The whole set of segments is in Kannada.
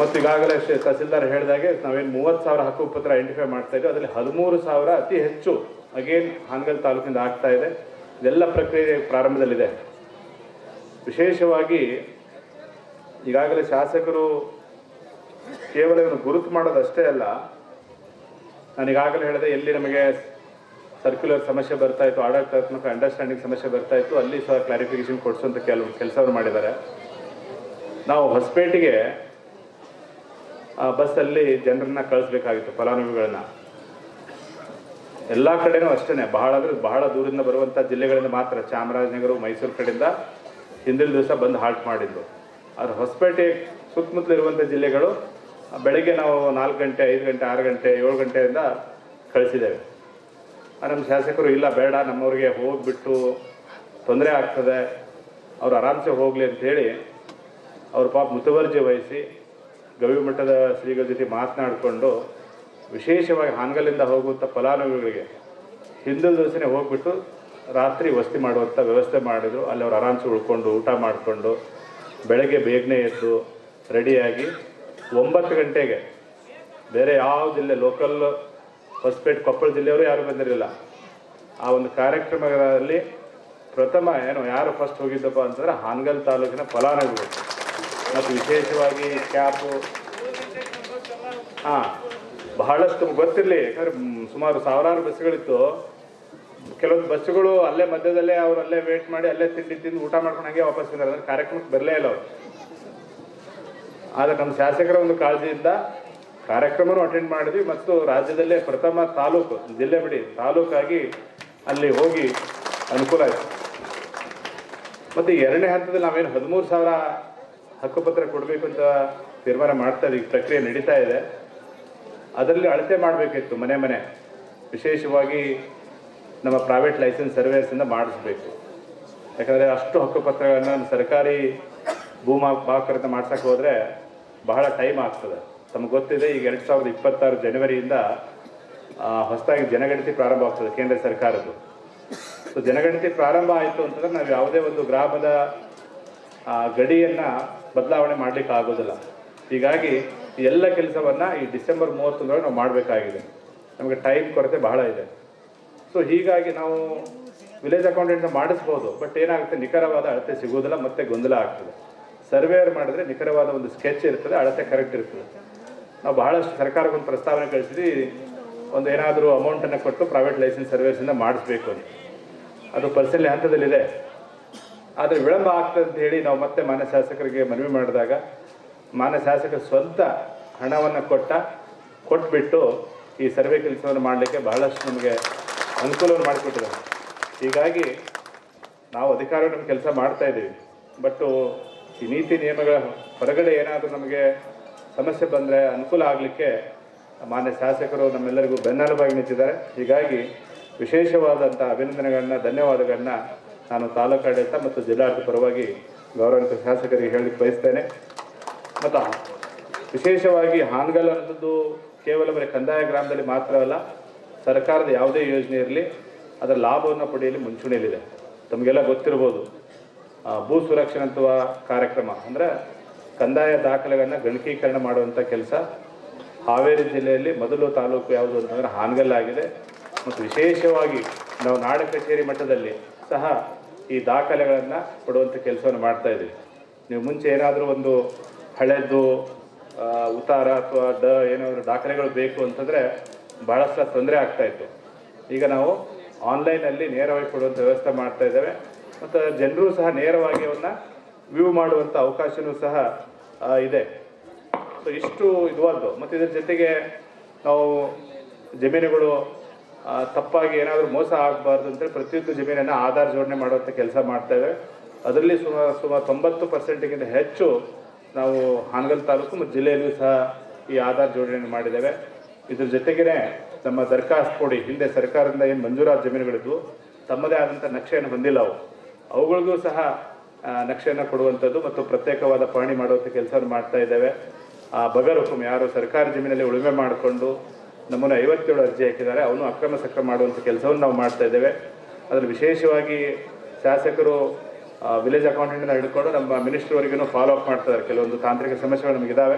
ಮತ್ತು ಈಗಾಗಲೇ ತಹಸೀಲ್ದಾರ್ ಹೇಳಿದಾಗೆ ನಾವೇನು ಮೂವತ್ತು ಸಾವಿರ ಹಕ್ಕುಪತ್ರ ಐಡೆಂಟಿಫೈ ಮಾಡ್ತಾ ಇದ್ದೀವಿ ಅದರಲ್ಲಿ ಹದಿಮೂರು ಸಾವಿರ ಅತಿ ಹೆಚ್ಚು ಅಗೇನ್ ಹಾನಗಲ್ ತಾಲೂಕಿನಿಂದ ಆಗ್ತಾ ಇದೆ. ಇದೆಲ್ಲ ಪ್ರಕ್ರಿಯೆ ಪ್ರಾರಂಭದಲ್ಲಿದೆ. ವಿಶೇಷವಾಗಿ ಈಗಾಗಲೇ ಶಾಸಕರು ಕೇವಲ ಇವನು ಗುರುತು ಮಾಡೋದಷ್ಟೇ ಅಲ್ಲ, ನಾನು ಈಗಾಗಲೇ ಹೇಳಿದೆ ಎಲ್ಲಿ ನಮಗೆ ಸರ್ಕ್ಯುಲರ್ ಸಮಸ್ಯೆ ಬರ್ತಾ ಇತ್ತು, ಆಡಳಿತಾತ್ಮಕ ಅಂಡರ್ಸ್ಟ್ಯಾಂಡಿಂಗ್ ಸಮಸ್ಯೆ ಬರ್ತಾ ಇತ್ತು, ಅಲ್ಲಿ ಸಹ ಕ್ಲಾರಿಫಿಕೇಶನ್ ಕೊಡಿಸುವಂಥ ಕೆಲವು ಕೆಲಸವನ್ನು ಮಾಡಿದ್ದಾರೆ. ನಾವು ಹೊಸಪೇಟೆಗೆ ಬಸ್ಸಲ್ಲಿ ಜನರನ್ನ ಕಳಿಸ್ಬೇಕಾಗಿತ್ತು ಫಲಾನುಭವಿಗಳನ್ನ. ಎಲ್ಲ ಕಡೆನೂ ಅಷ್ಟೇ ಬಹಳ ಅಂದ್ರೆ ಬಹಳ ದೂರದಿಂದ ಬರುವಂಥ ಜಿಲ್ಲೆಗಳಿಂದ ಮಾತ್ರ ಚಾಮರಾಜನಗರ ಮೈಸೂರು ಕಡೆಯಿಂದ ಹಿಂದಿನ ದಿವಸ ಬಂದು ಹಾಲ್ಟ್ ಮಾಡಿದ್ದು. ಆದರೆ ಹೊಸಪೇಟೆ ಸುತ್ತಮುತ್ತಲು ಇರುವಂಥ ಜಿಲ್ಲೆಗಳು ಆ, ಬೆಳಗ್ಗೆ ನಾವು ನಾಲ್ಕು ಗಂಟೆ ಐದು ಗಂಟೆ ಆರು ಗಂಟೆ ಏಳು ಗಂಟೆಯಿಂದ ಕಳಿಸಿದ್ದೇವೆ. ಆ, ನಮ್ಮ ಶಾಸಕರು ಇಲ್ಲ ಬೇಡ ನಮ್ಮವ್ರಿಗೆ ಹೋಗಿಬಿಟ್ಟು ತೊಂದರೆ ಆಗ್ತದೆ ಅವ್ರು ಆರಾಮ್ಸೆ ಹೋಗಲಿ ಅಂತೇಳಿ ಅವ್ರ ಪಾಪ ಮುತುವರ್ಜಿ ವಹಿಸಿ ಗವಿ ಮಠದ ಶ್ರೀಗಳ ಜೊತೆ ಮಾತನಾಡಿಕೊಂಡು ವಿಶೇಷವಾಗಿ ಹಾನಗಲ್ಲಿಂದ ಹೋಗುವಂಥ ಫಲಾನುಭವಿಗಳಿಗೆ ಹಿಂದಿನ ದಿವಸನೇ ಹೋಗ್ಬಿಟ್ಟು ರಾತ್ರಿ ವಸತಿ ಮಾಡುವಂಥ ವ್ಯವಸ್ಥೆ ಮಾಡಿದರು. ಅಲ್ಲಿ ಅವ್ರು ಆರಾಮ್ಸೆ ಉಳ್ಕೊಂಡು ಊಟ ಮಾಡಿಕೊಂಡು ಬೆಳಗ್ಗೆ ಬೇಗನೆ ಎದ್ದು ರೆಡಿಯಾಗಿ ಒಂಬತ್ತು ಗಂಟೆಗೆ ಬೇರೆ ಯಾವ ಜಿಲ್ಲೆ ಲೋಕಲ್ ಹೊಸಪೇಟೆ, ಕೊಪ್ಪಳ ಜಿಲ್ಲೆಯವರು ಯಾರು ಬಂದಿರಲಿಲ್ಲ. ಆ ಒಂದು ಕಾರ್ಯಕ್ರಮದಲ್ಲಿ ಪ್ರಥಮ ಏನು ಯಾರು ಫಸ್ಟ್ ಹೋಗಿದ್ದಪ್ಪ ಅಂತಂದ್ರೆ ಹಾನಗಲ್ ತಾಲೂಕಿನ ಫಲಾನುಭವಿಗಳು. ಮತ್ತು ವಿಶೇಷವಾಗಿ ಕ್ಯಾಪು ಹಾಂ, ಬಹಳಷ್ಟು ಗೊತ್ತಿರಲಿ, ಯಾಕಂದ್ರೆ ಸುಮಾರು ಸಾವಿರಾರು ಬಸ್ಗಳಿತ್ತು. ಕೆಲವೊಂದು ಬಸ್ಸುಗಳು ಅಲ್ಲೇ ಮಧ್ಯದಲ್ಲೇ ಅವ್ರು ಅಲ್ಲೇ ವೇಟ್ ಮಾಡಿ ಅಲ್ಲೇ ತಿಂಡಿ ತಿಂದು ಊಟ ಮಾಡ್ಕೊಂಡು ವಾಪಸ್ ಬಂದಾರೆ ಅಂದ್ರೆ ಕಾರ್ಯಕ್ರಮಕ್ಕೆ ಬರಲೇ ಇಲ್ಲ ಅವರು. ಆದರೆ ನಮ್ಮ ಶಾಸಕರ ಒಂದು ಕಾಳಜಿಯಿಂದ ಕಾರ್ಯಕ್ರಮನೂ ಅಟೆಂಡ್ ಮಾಡಿದ್ವಿ ಮತ್ತು ರಾಜ್ಯದಲ್ಲೇ ಪ್ರಥಮ ತಾಲೂಕು, ಜಿಲ್ಲೆ ಬಿಡಿ, ತಾಲೂಕಾಗಿ ಅಲ್ಲಿ ಹೋಗಿ ಅನುಕೂಲ ಆಯಿತು. ಮತ್ತು ಎರಡನೇ ಹಂತದಲ್ಲಿ ನಾವೇನು ಹದಿಮೂರು ಸಾವಿರ ಹಕ್ಕುಪತ್ರ ಕೊಡಬೇಕು ಅಂತ ತೀರ್ಮಾನ ಮಾಡ್ತಾ ಇದ್ದೀವಿ ಪ್ರಕ್ರಿಯೆ ನಡೀತಾ ಇದೆ. ಅದರಲ್ಲಿ ಅಳತೆ ಮಾಡಬೇಕಿತ್ತು ಮನೆ ಮನೆ. ವಿಶೇಷವಾಗಿ ನಮ್ಮ ಪ್ರೈವೇಟ್ ಲೈಸೆನ್ಸ್ ಸರ್ವೇಸಿಂದ ಮಾಡಿಸ್ಬೇಕು. ಯಾಕಂದರೆ ಅಷ್ಟು ಹಕ್ಕುಪತ್ರಗಳನ್ನು ಸರ್ಕಾರಿ ಭೂಮಾ ಭಾಕರತ ಮಾಡ್ಸಕ್ಕೆ ಹೋದರೆ ಬಹಳ ಟೈಮ್ ಆಗ್ತದೆ. ತಮಗೆ ಗೊತ್ತಿದೆ, ಈಗ ಎರಡು ಸಾವಿರದ ಇಪ್ಪತ್ತಾರು ಜನವರಿಯಿಂದ ಹೊಸದಾಗಿ ಜನಗಣತಿ ಪ್ರಾರಂಭ ಆಗ್ತದೆ ಕೇಂದ್ರ ಸರ್ಕಾರದ್ದು. ಸೊ ಜನಗಣತಿ ಪ್ರಾರಂಭ ಆಯಿತು ಅಂತಂದ್ರೆ ನಾವು ಯಾವುದೇ ಒಂದು ಗ್ರಾಮದ ಗಡಿಯನ್ನ ಬದಲಾವಣೆ ಮಾಡ್ಲಿಕ್ಕೆ ಆಗೋದಿಲ್ಲ. ಹೀಗಾಗಿ ಎಲ್ಲ ಕೆಲಸವನ್ನ ಈ ಡಿಸೆಂಬರ್ ಮೂವತ್ತೊಂದರೊಳಗೆ ನಾವು ಮಾಡಬೇಕಾಗಿದೆ. ನಮಗೆ ಟೈಮ್ ಕೊರತೆ ಬಹಳ ಇದೆ. ಸೊ ಹೀಗಾಗಿ ನಾವು ವಿಲೇಜ್ ಅಕೌಂಟೆಂಟ್ ಮಾಡಿಸ್ಬೋದು, ಬಟ್ ಏನಾಗುತ್ತೆ, ನಿಖರವಾದ ಅಳತೆ ಸಿಗೋದಿಲ್ಲ ಮತ್ತೆ ಗೊಂದಲ ಆಗ್ತದೆ. ಸರ್ವೇಯರ್ ಮಾಡಿದ್ರೆ ನಿಖರವಾದ ಒಂದು ಸ್ಕೆಚ್ ಇರ್ತದೆ, ಅಳತೆ ಕರೆಕ್ಟ್ ಇರ್ತದೆ. ನಾವು ಬಹಳಷ್ಟು ಸರ್ಕಾರಕ್ಕೆ ಒಂದು ಪ್ರಸ್ತಾವನೆ ಕಳಿಸಿದ್ವಿ, ಒಂದು ಏನಾದರೂ ಅಮೌಂಟನ್ನು ಕೊಟ್ಟು ಪ್ರೈವೇಟ್ ಲೈಸೆನ್ಸ್ ಸರ್ವೇಸಿಂದ ಮಾಡಿಸ್ಬೇಕು ಅಂತ. ಅದು ಪರಿಶೀಲನೆ ಹಂತದಲ್ಲಿದೆ. ಆದರೆ ವಿಳಂಬ ಆಗ್ತದೆ ಅಂತ ಹೇಳಿ ನಾವು ಮತ್ತೆ ಮಾನ್ಯ ಶಾಸಕರಿಗೆ ಮನವಿ ಮಾಡಿದಾಗ ಮಾನ್ಯ ಶಾಸಕರು ಸ್ವಂತ ಹಣವನ್ನು ಕೊಟ್ಟ, ಕೊಟ್ಬಿಟ್ಟು ಈ ಸರ್ವೆ ಕೆಲಸವನ್ನು ಮಾಡಲಿಕ್ಕೆ ಬಹಳಷ್ಟು ನಮಗೆ ಅನುಕೂಲವನ್ನು ಮಾಡಿಕೊಟ್ಟಿದ್ದಾರೆ. ಹೀಗಾಗಿ ನಾವು ಅಧಿಕಾರಿಗಳು ಕೆಲಸ ಮಾಡ್ತಾ ಇದ್ದೀವಿ. ಬಟ್ಟು ಈ ನೀತಿ ನಿಯಮಗಳ ಹೊರಗಡೆ ಏನಾದರೂ ನಮಗೆ ಸಮಸ್ಯೆ ಬಂದರೆ ಅನುಕೂಲ ಆಗಲಿಕ್ಕೆ ಮಾನ್ಯ ಶಾಸಕರು ನಮ್ಮೆಲ್ಲರಿಗೂ ಬೆನ್ನೆಲುಬಾಗಿ ನಿಂತಿದ್ದಾರೆ. ಹೀಗಾಗಿ ವಿಶೇಷವಾದಂಥ ಅಭಿನಂದನೆಗಳನ್ನ, ಧನ್ಯವಾದಗಳನ್ನ ನಾನು ತಾಲೂಕಾಡಳಿತ ಮತ್ತು ಜಿಲ್ಲಾಡಳಿತ ಪರವಾಗಿ ಗೌರವಾನ್ವಿತ ಶಾಸಕರಿಗೆ ಹೇಳಲಿಕ್ಕೆ ಬಯಸ್ತೇನೆ. ಮತ್ತು ವಿಶೇಷವಾಗಿ ಹಾನಗಲ್ ಅನ್ನೋದು ಕೇವಲ ಬರೀ ಕಂದಾಯ ಗ್ರಾಮದಲ್ಲಿ ಮಾತ್ರವಲ್ಲ, ಸರ್ಕಾರದ ಯಾವುದೇ ಯೋಜನೆ ಇರಲಿ, ಅದರ ಲಾಭವನ್ನು ಪಡೆಯಲು ಮುಂಚೂಣಿಯಲ್ಲಿದೆ. ತಮಗೆಲ್ಲ ಗೊತ್ತಿರ್ಬೋದು ಭೂ ಅಂತ ಕಾರ್ಯಕ್ರಮ, ಅಂದರೆ ಕಂದಾಯ ದಾಖಲೆಗಳನ್ನು ಗಣಕೀಕರಣ ಮಾಡುವಂಥ ಕೆಲಸ. ಹಾವೇರಿ ಜಿಲ್ಲೆಯಲ್ಲಿ ಮೊದಲು ತಾಲೂಕು ಯಾವುದು ಅಂತಂದರೆ ಹಾನಗಲ್ ಆಗಿದೆ. ಮತ್ತು ವಿಶೇಷವಾಗಿ ನಾವು ನಾಡ ಕಚೇರಿ ಮಟ್ಟದಲ್ಲಿ ಸಹ ಈ ದಾಖಲೆಗಳನ್ನು ಕೊಡುವಂಥ ಕೆಲಸವನ್ನು ಮಾಡ್ತಾ ಇದ್ದೀವಿ. ನೀವು ಮುಂಚೆ ಏನಾದರೂ ಒಂದು ಹಳೆದು ಉತ್ತಾರ ಅಥವಾ ಡ ಏನಾದರೂ ದಾಖಲೆಗಳು ಬೇಕು ಅಂತಂದರೆ ಭಾಳಷ್ಟು ತೊಂದರೆ ಆಗ್ತಾ ಇತ್ತು. ಈಗ ನಾವು ಆನ್ಲೈನಲ್ಲಿ ನೇರವಾಗಿ ಕೊಡುವಂಥ ವ್ಯವಸ್ಥೆ ಮಾಡ್ತಾ ಇದ್ದೇವೆ. ಮತ್ತು ಜನರು ಸಹ ನೇರವಾಗಿ ಅವನ್ನ ವ್ಯೂ ಮಾಡುವಂಥ ಅವಕಾಶವೂ ಸಹ ಇದೆ. ಸೊ ಇಷ್ಟು ಇದುವದ್ದು ಮತ್ತು ಇದರ ಜೊತೆಗೆ ನಾವು ಜಮೀನುಗಳು ತಪ್ಪಾಗಿ ಏನಾದರೂ ಮೋಸ ಆಗಬಾರ್ದು ಅಂತೇಳಿ ಪ್ರತಿಯೊಂದು ಜಮೀನನ್ನು ಆಧಾರ್ ಜೋಡಣೆ ಮಾಡುವಂಥ ಕೆಲಸ ಮಾಡ್ತೇವೆ ಅದರಲ್ಲಿ ಸುಮಾರು ಸುಮಾರು ತೊಂಬತ್ತು ಪರ್ಸೆಂಟಿಗಿಂತ ಹೆಚ್ಚು ನಾವು ಹಾನಗಲ್ ತಾಲೂಕು ಮತ್ತು ಜಿಲ್ಲೆಯಲ್ಲೂ ಸಹ ಈ ಆಧಾರ್ ಜೋಡಣೆ ಮಾಡಿದ್ದೇವೆ. ಇದ್ರ ಜೊತೆಗೇ ನಮ್ಮ ದರ್ಖಾಸ್ತು ಕೊಡಿ, ಹಿಂದೆ ಸರ್ಕಾರದಿಂದ ಏನು ಮಂಜೂರಾದ ಜಮೀನುಗಳಿದ್ವು, ತಮ್ಮದೇ ಆದಂಥ ನಕ್ಷೆಯನ್ನು ಹೊಂದಿಲ್ಲ ಅವು. ಅವುಗಳಿಗೂ ಸಹ ನಕ್ಷೆಯನ್ನು ಕೊಡುವಂಥದ್ದು ಮತ್ತು ಪ್ರತ್ಯೇಕವಾದ ಪಹಣಿ ಮಾಡುವಂಥ ಕೆಲಸವನ್ನು ಮಾಡ್ತಾ ಇದ್ದೇವೆ. ಆ, ಬಗರ್ ಹುಕುಮ್ ಯಾರು ಸರ್ಕಾರಿ ಜಮೀನಲ್ಲಿ ಉಳುಮೆ ಮಾಡಿಕೊಂಡು ನಮ್ಮನ್ನು ಐವತ್ತೇಳು ಅರ್ಜಿ ಹಾಕಿದ್ದಾರೆ, ಅವನು ಅಕ್ರಮ ಸಕ್ರಮ ಮಾಡುವಂಥ ಕೆಲಸವನ್ನು ನಾವು ಮಾಡ್ತಾ ಇದ್ದೇವೆ. ಅದರಲ್ಲಿ ವಿಶೇಷವಾಗಿ ಶಾಸಕರು ವಿಲೇಜ್ ಅಕೌಂಟೆಂಟ್ನ ಹಿಡ್ಕೊಂಡು ನಮ್ಮ ಮಿನಿಸ್ಟ್ರ್ವರೆಗೂ ಫಾಲೋ ಅಪ್ ಮಾಡ್ತಾ ಇದ್ದಾರೆ. ಕೆಲವೊಂದು ತಾಂತ್ರಿಕ ಸಮಸ್ಯೆಗಳು ನಮಗಿದ್ದಾವೆ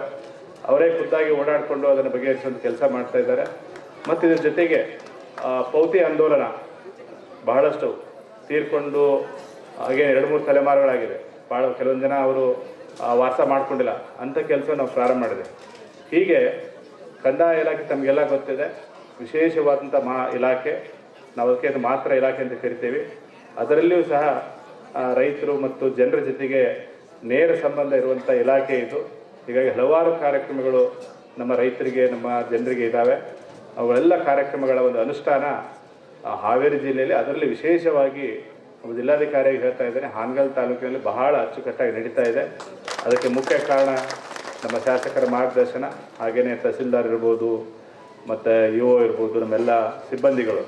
ಅವರೇ ಖುದ್ದಾಗಿ ಓಡಾಡಿಕೊಂಡು ಅದನ್ನು ಬಗೆಹರಿಸುವಂಥ ಕೆಲಸ ಮಾಡ್ತಾ ಇದ್ದಾರೆ. ಮತ್ತು ಇದ್ರ ಜೊತೆಗೆ ಪೌತಿ ಆಂದೋಲನ ಬಹಳಷ್ಟು ತೀರ್ಕೊಂಡು, ಹಾಗೆ ಎರಡು ಮೂರು ತಲೆಮಾರುಗಳಾಗಿದೆ ಭಾಳ ಕೆಲವೊಂದು ಜನ ಅವರು ವಾಸ ಮಾಡಿಕೊಂಡಿಲ್ಲ. ಅಂಥ ಕೆಲಸ ನಾವು ಪ್ರಾರಂಭ ಮಾಡಿದೆ. ಹೀಗೆ ಕಂದಾಯ ಇಲಾಖೆ ತಮಗೆಲ್ಲ ಗೊತ್ತಿದೆ. ವಿಶೇಷವಾದಂಥ ಮಾ ಇಲಾಖೆ, ನಾವು ಅದಕ್ಕೆ ಅದು ಮಾತ್ರ ಇಲಾಖೆ ಅಂತ ಕರಿತೀವಿ. ಅದರಲ್ಲಿಯೂ ಸಹ ರೈತರು ಮತ್ತು ಜನರ ಜೊತೆಗೆ ನೇರ ಸಂಬಂಧ ಇರುವಂಥ ಇಲಾಖೆ ಇದು. ಹೀಗಾಗಿ ಹಲವಾರು ಕಾರ್ಯಕ್ರಮಗಳು ನಮ್ಮ ರೈತರಿಗೆ, ನಮ್ಮ ಜನರಿಗೆ ಇದ್ದಾವೆ ಅವುಗಳೆಲ್ಲ ಕಾರ್ಯಕ್ರಮಗಳ ಒಂದು ಅನುಷ್ಠಾನ ಹಾವೇರಿ ಜಿಲ್ಲೆಯಲ್ಲಿ. ಅದರಲ್ಲಿ ವಿಶೇಷವಾಗಿ ನಮ್ಮ ಜಿಲ್ಲಾಧಿಕಾರಿಯಾಗಿ ಹೇಳ್ತಾ ಇದ್ದಾರೆ. ಹಾನಗಲ್ ತಾಲೂಕಿನಲ್ಲಿ ಬಹಳ ಅಚ್ಚುಕಟ್ಟಾಗಿ ನಡೀತಾ ಇದೆ. ಅದಕ್ಕೆ ಮುಖ್ಯ ಕಾರಣ ನಮ್ಮ ಶಾಸಕರ ಮಾರ್ಗದರ್ಶನ ಹಾಗೆಯೇ ತಹಸೀಲ್ದಾರ್ ಇರ್ಬೋದು, ಮತ್ತು ಇ ಒ ಇರ್ಬೋದು, ನಮ್ಮೆಲ್ಲ ಸಿಬ್ಬಂದಿಗಳು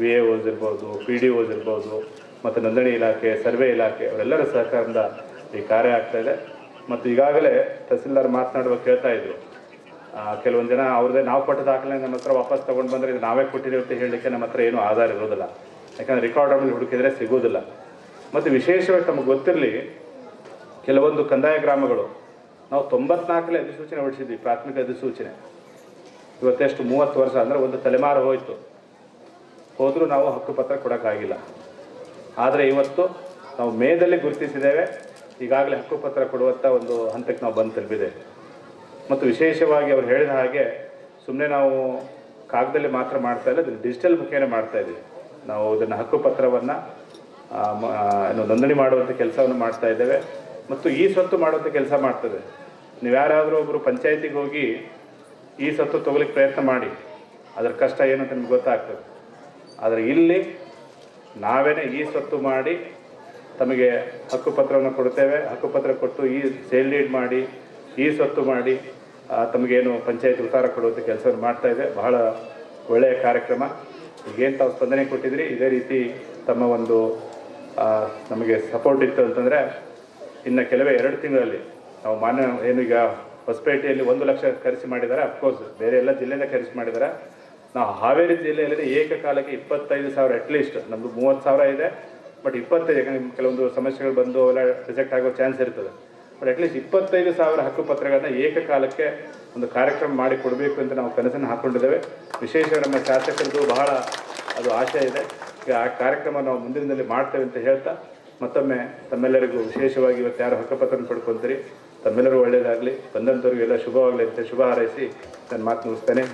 ವಿ ಎ ಓಸ್ ಇರ್ಬೋದು ಪಿ ಡಿ ಓಸ್ ಇರ್ಬೋದು, ಮತ್ತು ನೋಂದಣಿ ಇಲಾಖೆ, ಸರ್ವೆ ಇಲಾಖೆ, ಅವರೆಲ್ಲರ ಸಹಕಾರದಿಂದ ಈ ಕಾರ್ಯ ಆಗ್ತಾ ಇದೆ. ಮತ್ತು ಈಗಾಗಲೇ ತಹಸೀಲ್ದಾರ್ ಮಾತನಾಡುವಾಗ ಕೇಳ್ತಾ ಇದ್ರು. ಕೆಲವೊಂದು ಜನ ಅವ್ರದ್ದೇ ನಾವು ಕೊಟ್ಟ ದಾಖಲೆ ನಮ್ಮ ಹತ್ರ ವಾಪಸ್ ತೊಗೊಂಡು ಬಂದರೆ ಇದು ನಾವೇ ಕೊಟ್ಟಿದ್ದೀವಿ ಅಂತ ಹೇಳಲಿಕ್ಕೆ ನಮ್ಮ ಹತ್ರ ಏನೂ ಆಧಾರ ಇರೋದಿಲ್ಲ. ಯಾಕಂದರೆ ರೆಕಾರ್ಡ್ ಹುಡುಕಿದ್ರೆ ಸಿಗೋದಿಲ್ಲ. ಮತ್ತು ವಿಶೇಷವಾಗಿ ತಮಗೆ ಗೊತ್ತಿರಲಿ, ಕೆಲವೊಂದು ಕಂದಾಯ ಗ್ರಾಮಗಳು ನಾವು ತೊಂಬತ್ನಾಲ್ಕಲೇ ಅಧಿಸೂಚನೆ ಹೊಡಿಸಿದ್ವಿ ಪ್ರಾಥಮಿಕ ಅಧಿಸೂಚನೆ. ಇವತ್ತೆಷ್ಟು ಮೂವತ್ತು ವರ್ಷ ಅಂದರೆ ಒಂದು ತಲೆಮಾರು ಹೋಯಿತು. ಹೋದರೂ ನಾವು ಹಕ್ಕುಪತ್ರ ಕೊಡೋಕ್ಕಾಗಿಲ್ಲ. ಆದರೆ ಇವತ್ತು ನಾವು ಮೇದಲ್ಲಿ ಗುರುತಿಸಿದ್ದೇವೆ, ಈಗಾಗಲೇ ಹಕ್ಕುಪತ್ರ ಕೊಡುವಂಥ ಒಂದು ಹಂತಕ್ಕೆ ನಾವು ಬಂದು ತಲುಪಿದ್ದೇವೆ. ಮತ್ತು ವಿಶೇಷವಾಗಿ ಅವ್ರು ಹೇಳಿದ ಹಾಗೆ ಸುಮ್ಮನೆ ನಾವು ಕಾಗದಲ್ಲಿ ಮಾತ್ರ ಮಾಡ್ತಾ ಇಲ್ಲ ಅದನ್ನು ಡಿಜಿಟಲ್ ಮುಖೇನ ಮಾಡ್ತಾ ಇದ್ದೀವಿ. ನಾವು ಇದನ್ನು ಹಕ್ಕುಪತ್ರವನ್ನು ನೋಂದಣಿ ಮಾಡುವಂಥ ಕೆಲಸವನ್ನು ಮಾಡ್ತಾ ಇದ್ದೇವೆ. ಮತ್ತು ಈ ಸ್ವತ್ತು ಮಾಡುವಂಥ ಕೆಲಸ ಮಾಡ್ತದೆ. ನೀವು ಯಾರಾದರೂ ಒಬ್ಬರು ಪಂಚಾಯತಿಗೆ ಹೋಗಿ ಈ ಸತ್ತು ತಗೊಲಿಕ್ಕೆ ಪ್ರಯತ್ನ ಮಾಡಿ, ಅದರ ಕಷ್ಟ ಏನು ಅಂತ ನಿಮ್ಗೆ ಗೊತ್ತಾಗ್ತದೆ. ಆದರೆ ಇಲ್ಲಿ ನಾವೇನೇ ಈ ಸತ್ತು ಮಾಡಿ ತಮಗೆ ಹಕ್ಕುಪತ್ರವನ್ನು ಕೊಡ್ತೇವೆ ಹಕ್ಕುಪತ್ರ ಕೊಟ್ಟು ಈ ಸೇಲ್ ಲೀಡ್ ಮಾಡಿ, ಈ ಸತ್ತು ಮಾಡಿ ತಮಗೇನು ಪಂಚಾಯತ್ ಉತ್ತಾರ ಕೊಡುವಂಥ ಕೆಲಸವನ್ನು ಮಾಡ್ತಾ ಇದೆ. ಬಹಳ ಒಳ್ಳೆಯ ಕಾರ್ಯಕ್ರಮ. ಈಗೇನು ತಾವು ಸ್ಪಂದನೆ ಕೊಟ್ಟಿದ್ರಿ, ಇದೇ ರೀತಿ ತಮ್ಮ ಒಂದು ನಮಗೆ ಸಪೋರ್ಟ್ ಇತ್ತು ಅಂತಂದರೆ, ಇನ್ನು ಕೆಲವೇ ಎರಡು ತಿಂಗಳಲ್ಲಿ ನಾವು ಮಾನ್ಯ ಏನು ಈಗ ಹೊಸಪೇಟೆಯಲ್ಲಿ ಒಂದು ಲಕ್ಷ ಖರ್ಚು ಮಾಡಿದ್ದಾರೆ ಅಫ್ಕೋರ್ಸ್ ಬೇರೆ ಎಲ್ಲ ಜಿಲ್ಲೆಯಿಂದ ಖರ್ಚು ಮಾಡಿದ್ದಾರೆ ನಾವು ಹಾವೇರಿ ಜಿಲ್ಲೆಯಲ್ಲಿ ಏಕಕಾಲಕ್ಕೆ ಇಪ್ಪತ್ತೈದು ಸಾವಿರ ಅಟ್ಲೀಸ್ಟ್ ನಮ್ಮದು ಮೂವತ್ತು ಸಾವಿರ ಇದೆ. ಬಟ್ ಇಪ್ಪತ್ತೈದು, ಯಾಕಂದ್ರೆ ಕೆಲವೊಂದು ಸಮಸ್ಯೆಗಳು ಬಂದು ಅವೆಲ್ಲ ರಿಜೆಕ್ಟ್ ಆಗೋ ಚಾನ್ಸ್ ಇರ್ತದೆ. ಬಟ್ ಅಟ್ಲೀಸ್ಟ್ ಇಪ್ಪತ್ತೈದು ಸಾವಿರ ಹಕ್ಕುಪತ್ರಗಳನ್ನು ಏಕಕಾಲಕ್ಕೆ ಒಂದು ಕಾರ್ಯಕ್ರಮ ಮಾಡಿ ಕೊಡಬೇಕು ಅಂತ ನಾವು ಕನಸನ್ನು ಹಾಕ್ಕೊಂಡಿದ್ದೇವೆ ವಿಶೇಷ ನಮ್ಮ ಶಾಸಕರದ್ದು ಬಹಳ ಅದು ಆಶೆ ಇದೆ. ಈಗ ಆ ಕಾರ್ಯಕ್ರಮ ನಾವು ಮುಂದಿನದಲ್ಲಿ ದಿನದಲ್ಲಿ ಮಾಡ್ತೇವೆ ಅಂತ ಹೇಳ್ತಾ ಮತ್ತೊಮ್ಮೆ ತಮ್ಮೆಲ್ಲರಿಗೂ ವಿಶೇಷವಾಗಿ ಇವತ್ತು ಯಾರು ಹಕ್ಕುಪತ್ರನ ಪಡ್ಕೊತೀರಿ? ತಮ್ಮೆಲ್ಲರೂ ಒಳ್ಳೆಯದಾಗಲಿ ಬಂದಂಥವ್ರಿಗೆಲ್ಲ ಶುಭವಾಗಲಿ ಅಂತ ಶುಭ ಹಾರೈಸಿ ನನ್ನ ಮಾತು ಮುಗಿಸ್ತೇನೆ.